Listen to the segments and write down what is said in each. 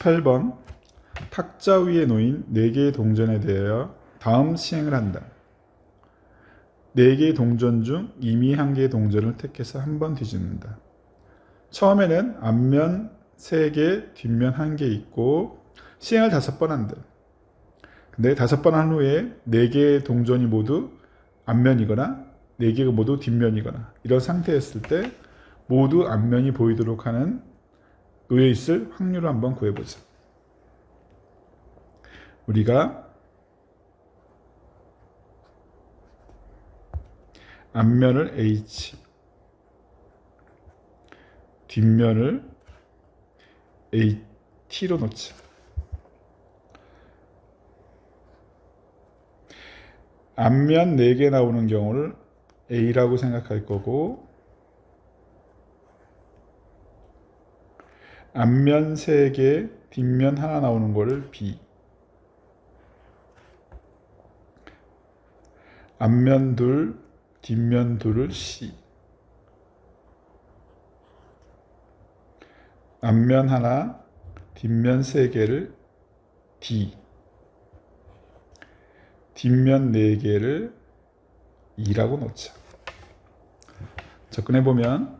28번 탁자 위에 놓인 4개의 동전에 대하여 다음 시행을 한다. 4개의 동전 중 이미 한 개의 동전을 택해서 한 번 뒤집는다. 처음에는 앞면 3개, 뒷면 1개 있고 시행을 5번 한다. 근데 5번 한 후에 4개의 동전이 모두 앞면이거나 4개가 모두 뒷면이거나 이런 상태였을 때 모두 앞면이 보이도록 하는 의에 있을 확률을 한번 구해보자. 우리가 앞면을 H, 뒷면을 AT로 놓자. 앞면 4개 나오는 경우를 A라고 생각할 거고 앞면 3개, 뒷면 하나 나오는 거를 B 앞면 둘, 뒷면 둘을 C 앞면 하나, 뒷면 세 개를 D 뒷면 네 개를 E라고 놓자. 접근해 보면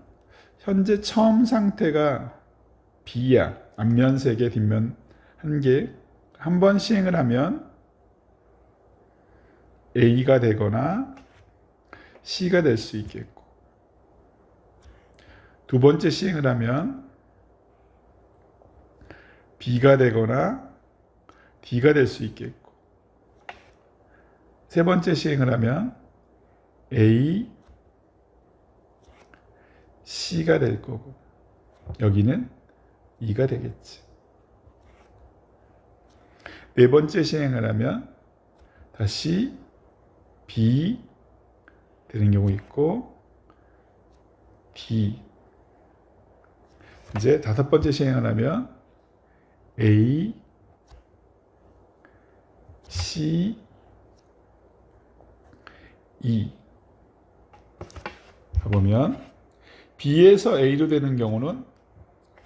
현재 처음 상태가 B야. 앞면 세 개, 뒷면 한 개. 한 번 시행을 하면 A가 되거나 C가 될 수 있겠고 두 번째 시행을 하면 B가 되거나 D가 될 수 있겠고 세 번째 시행을 하면 A, C가 될 거고 여기는 E가 되겠지. 네 번째 시행을 하면 다시 B 되는 경우 있고 D 이제 다섯 번째 시행을 하면 A, C, E 보면 B에서 A로 되는 경우는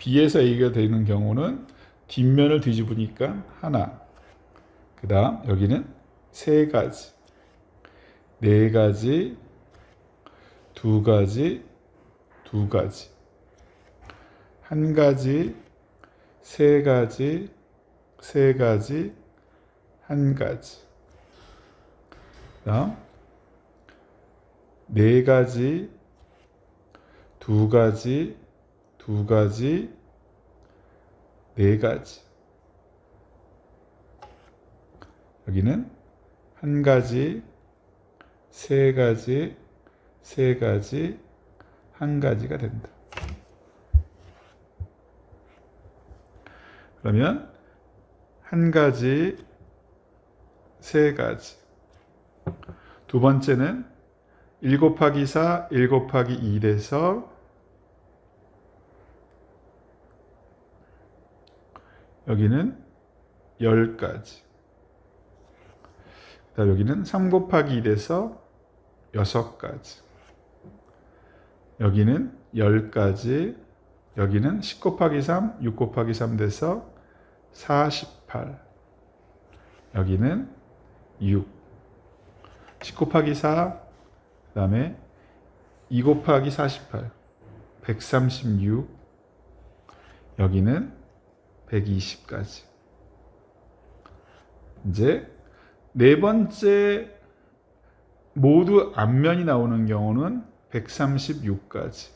B에서 A가 되는 경우는 뒷면을 뒤집으니까 하나. 그 다음 여기는 세 가지. 네 가지 두 가지 두 가지. 한 가지 세 가지 세 가지 한 가지. 다음 네 가지, 두 가지, 두 가지, 네 가지. 여기는 한 가지, 세 가지, 세 가지, 한 가지가 된다. 그러면 한 가지, 세 가지. 두 번째는 1 곱하기 4, 1 곱하기 2 돼서 여기는 10가지. 그다음 여기는 3 곱하기 2 돼서 6가지. 여기는 10가지. 여기는 10 곱하기 3, 6 곱하기 3 돼서 48. 여기는 6. 10 곱하기 4, 그 다음에 2 곱하기 48, 136, 여기는 120까지. 이제 네 번째 모두 앞면이 나오는 경우는 136까지.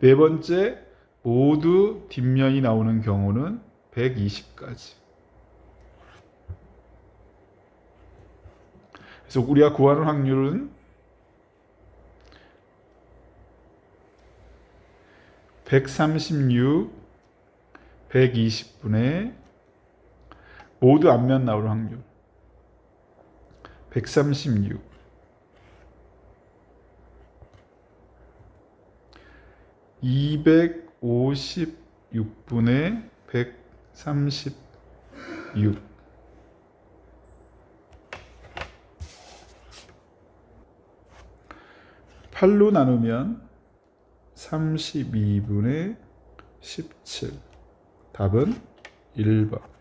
네 번째 모두 뒷면이 나오는 경우는 120까지. 그래서 우리가 구하는 확률은 136, 120분의 모두 앞면 나올 확률. 136 256분의 136 8로 나누면 32분의 17 답은 1번.